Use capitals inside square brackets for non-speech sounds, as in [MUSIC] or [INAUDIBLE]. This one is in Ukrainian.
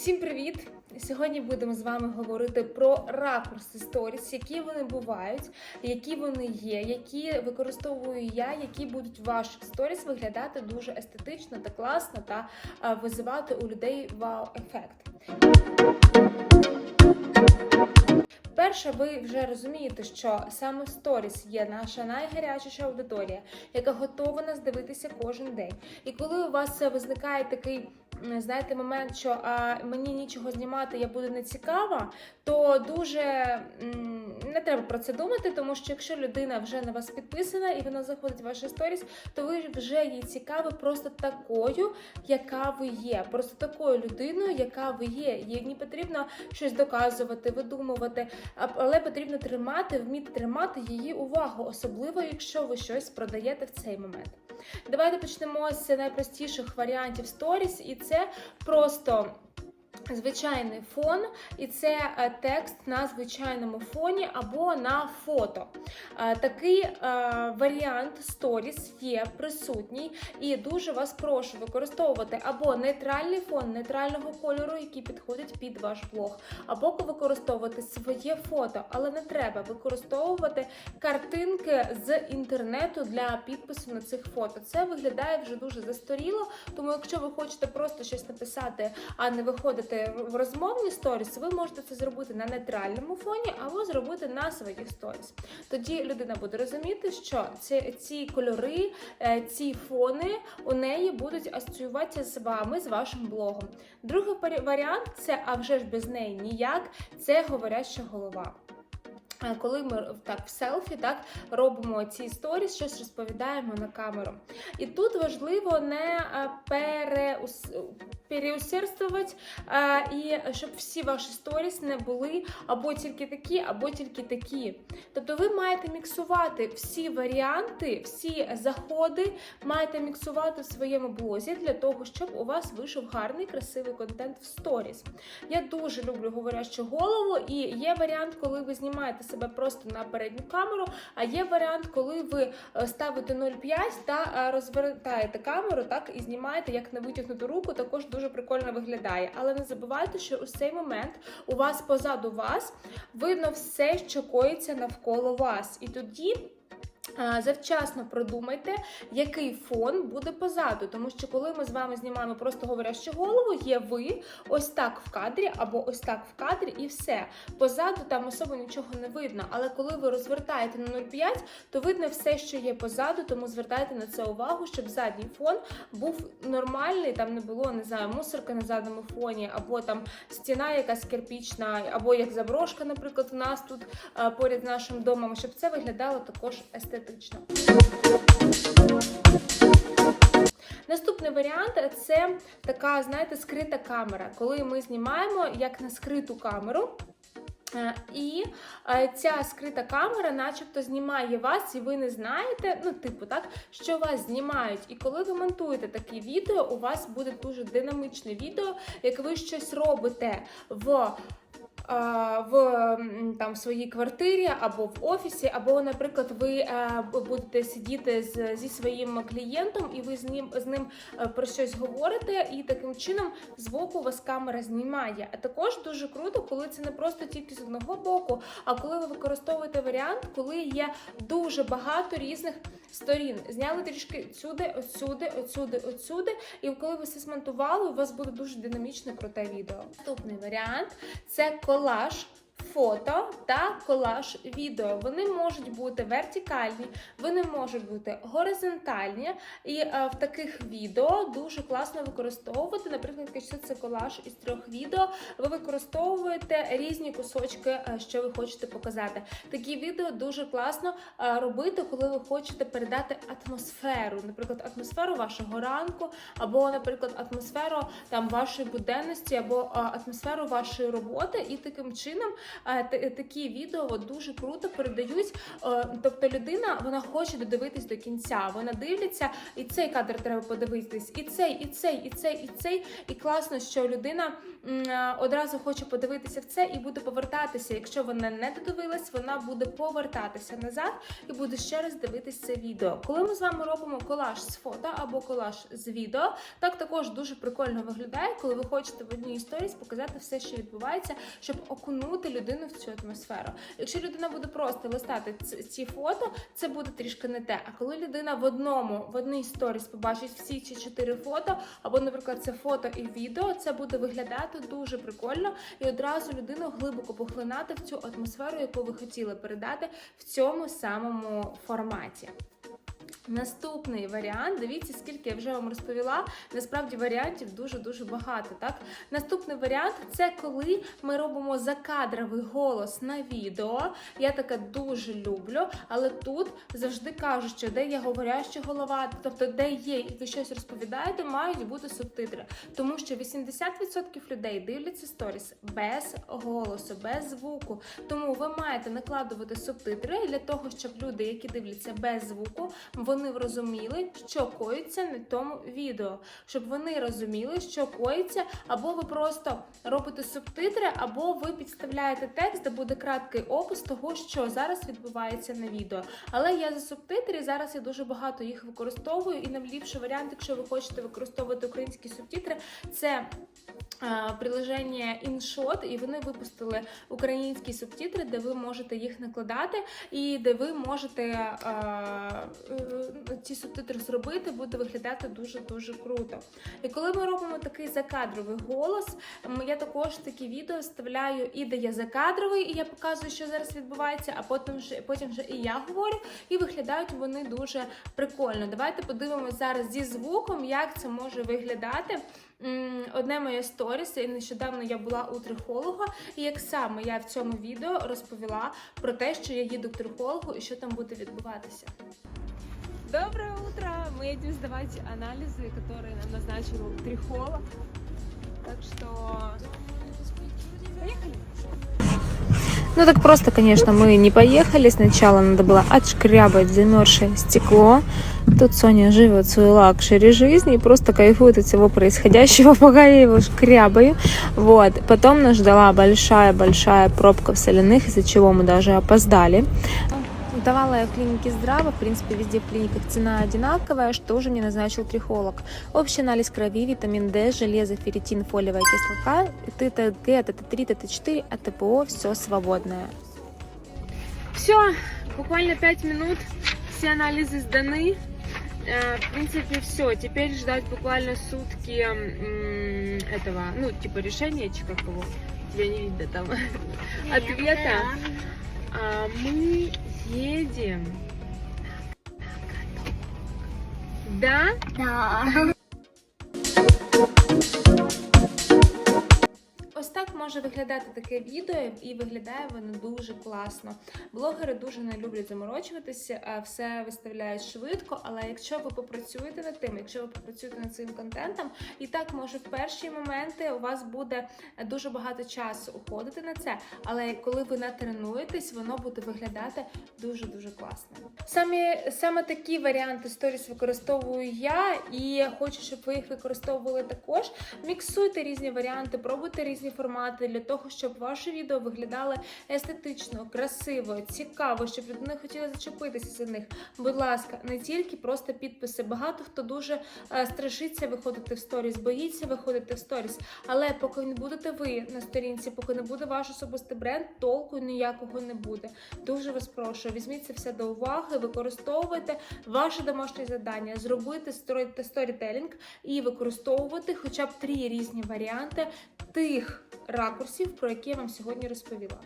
Всім привіт! Сьогодні будемо з вами говорити про ракурси сторіс, які вони бувають, які вони є, які використовую я, які будуть в ваших сторіс виглядати дуже естетично та класно та визивати у людей вау-ефект. Перше, ви вже розумієте, що саме сторіс є наша найгарячіша аудиторія, яка готова нас дивитися кожен день. І коли у вас виникає такий, знаєте, момент, що а, мені нічого знімати, я буду не цікава, то дуже м, не треба про це думати, тому що якщо людина вже на вас підписана і вона заходить в ваші сторіс, то ви вже їй цікаві просто такою, яка ви є, просто такою людиною, яка ви є. Їй не потрібно щось доказувати, видумувати, але потрібно тримати, вміти тримати її увагу, особливо якщо ви щось продаєте в цей момент. Давайте почнемо з найпростіших варіантів сторіс, і це просто. Звичайний фон, і це е, текст на звичайному фоні або на фото. Е, Такий е, варіант сторіс є присутній, і дуже вас прошу використовувати або нейтральний фон нейтрального кольору, який підходить під ваш блог, або використовувати своє фото, але не треба використовувати картинки з інтернету для підпису на цих фото. Це виглядає вже дуже застаріло, тому якщо ви хочете просто щось написати, а не виходити в розмовні сторіс, ви можете це зробити на нейтральному фоні або зробити на своїх сторіс. Тоді людина буде розуміти, що ці, ці кольори, е, ці фони у неї будуть асоціюватися з вами, з вашим блогом. Другий варіант це, а вже ж без неї ніяк, це говоряща голова. Коли ми так в селфі так робимо ці сторіс, щось розповідаємо на камеру. І тут важливо не переус... переусердствувати, і щоб всі ваші сторіс не були або тільки такі, або тільки такі. Тобто ви маєте міксувати всі варіанти, всі заходи, маєте міксувати в своєму блозі для того, щоб у вас вийшов гарний, красивий контент в сторіс. Я дуже люблю говорящу голову, і є варіант, коли ви знімаєте себе просто на передню камеру, а є варіант, коли ви е, ставите 0,5 та е, розвертаєте камеру, так і знімаєте як на витягнуту руку, також дуже прикольно виглядає. Але не забувайте, що у цей момент у вас позаду вас видно все, що коїться навколо вас. І тоді. Завчасно продумайте, який фон буде позаду, тому що коли ми з вами знімаємо просто говорящу голову, є ви ось так в кадрі або ось так в кадрі, і все. Позаду там особо нічого не видно. Але коли ви розвертаєте на 0,5, то видно все, що є позаду, тому звертайте на це увагу, щоб задній фон був нормальний, там не було, не знаю, мусорка на задньому фоні, або там стіна якась кирпічна, або як заброшка, наприклад, у нас тут поряд з нашим домом, щоб це виглядало також естетично. Наступний варіант це така, знаєте, скрита камера, коли ми знімаємо як на скриту камеру. Е, І е, ця скрита камера, начебто, знімає вас, і ви не знаєте, ну, типу, так, що вас знімають. І коли ви монтуєте такі відео, у вас буде дуже динамичне відео, як ви щось робите в. В там своїй квартирі або в офісі, або, наприклад, ви е, будете сидіти з, зі своїм клієнтом, і ви з ним з ним е, про щось говорите, і таким чином збоку вас камера знімає. А також дуже круто, коли це не просто тільки з одного боку, а коли ви використовуєте варіант, коли є дуже багато різних сторін. Зняли трішки сюди, отсюди, отсюди, отсюди. І коли ви все смонтували, у вас буде дуже динамічне круте відео. Наступний варіант це колаж. Фото та колаж відео. Вони можуть бути вертикальні, вони можуть бути горизонтальні, і е, в таких відео дуже класно використовувати. Наприклад, якщо це колаж із трьох відео, ви використовуєте різні кусочки, е, що ви хочете показати. Такі відео дуже класно е, робити, коли ви хочете передати атмосферу, наприклад, атмосферу вашого ранку, або, наприклад, атмосферу там вашої буденності, або атмосферу вашої роботи, і таким чином такі відео от дуже круто передають. е, Тобто людина вона хоче додивитись до кінця. Вона дивиться, і цей кадр треба подивитись, і цей, і цей, і цей, і цей. І класно, що людина е, одразу хоче подивитися в це і буде повертатися. Якщо вона не додивилась, вона буде повертатися назад і буде ще раз дивитись це відео. Коли ми з вами робимо колаж з фото або колаж з відео, так також дуже прикольно виглядає, коли ви хочете в одній історії показати все, що відбувається, щоб окунути людину в цю атмосферу. Якщо людина буде просто листати ці фото, це буде трішки не те. А коли людина в одному в одній сторіс побачить всі ці чотири фото, або, наприклад, це фото і відео, це буде виглядати дуже прикольно і одразу людину глибоко поглинати в цю атмосферу, яку ви хотіли передати в цьому самому форматі. Наступний варіант, дивіться, скільки я вже вам розповіла. Насправді варіантів дуже дуже багато. Так, наступний варіант це коли ми робимо закадровий голос на відео. Я таке дуже люблю, але тут завжди кажуть, що де є говоряща голова, тобто де є і ви щось розповідаєте, мають бути субтитри. Тому що 80% людей дивляться сторіс без голосу, без звуку. Тому ви маєте накладувати субтитри для того, щоб люди, які дивляться без звуку, вони розуміли, що коїться на тому відео, щоб вони розуміли, що коїться, або ви просто робите субтитри, або ви підставляєте текст, де буде краткий опис того, що зараз відбувається на відео. Але я за субтитри зараз я дуже багато їх використовую, і найліпший варіант, якщо ви хочете використовувати українські субтитри, це е, приложення InShot, і вони випустили українські субтитри, де ви можете їх накладати, і де ви можете е, е, ці субтитри зробити, буде виглядати дуже дуже круто. І коли ми робимо такий закадровий голос, я також такі відео вставляю і де я закадровий, і я показую, що зараз відбувається, а потім вже потім вже і я говорю, і виглядають вони дуже прикольно. Давайте подивимося зараз зі звуком, як це може виглядати. Одне моє сторіс, і нещодавно я була у трихолога, і як саме я в цьому відео розповіла про те, що я їду к трихологу і що там буде відбуватися. Доброе утро! Мы едем сдавать анализы, которые нам назначил трихолог. Так что... Поехали! Ну так просто, конечно, мы не поехали. Сначала надо было отшкрябать замерзшее стекло. Тут Соня живет свою лакшери жизни и просто кайфует от всего происходящего, [LAUGHS] пока я его шкрябаю. Вот. Потом нас ждала большая-большая пробка в соляных, из-за чего мы даже опоздали. Давала я в клинике здраво, в принципе, везде в клиниках цена одинаковая, что же мне назначил трихолог. Общий анализ крови, витамин D, железо, ферритин, фолиевая кислота, ТТГ, ТТ3, ТТ4, а ТПО все свободное. Все, буквально 5 минут, все анализы сданы. Э, В принципе, все. Теперь ждать буквально сутки этого, ну, типа решения, чи как его, тебя не видно там, [LAUGHS] ответа. А мы едем. Да? Ось може виглядати таке відео, і виглядає воно дуже класно. Блогери дуже не люблять заморочуватися, все виставляють швидко. Але якщо ви попрацюєте над тим, якщо ви попрацюєте над цим контентом, і так може в перші моменти у вас буде дуже багато часу уходити на це. Але коли ви натренуєтесь, воно буде виглядати дуже дуже класно. Саме саме такі варіанти сторіс використовую я, і хочу, щоб ви їх використовували також. Міксуйте різні варіанти, пробуйте різні формати для того, щоб ваше відео виглядало естетично, красиво, цікаво, щоб людина хотіла зачепитися за них. Будь ласка, не тільки просто підписи. Багато хто дуже е, страшиться виходити в сторіс, боїться виходити в сторіс. Але поки не будете ви на сторінці, поки не буде ваш особистий бренд, толку ніякого не буде. Дуже вас прошу, візьміть це все до уваги, використовуйте ваше домашнє завдання, зробити сторі- сторітелінг і використовувати хоча б три різні варіанти тих ракурсів, про які я вам сьогодні розповіла.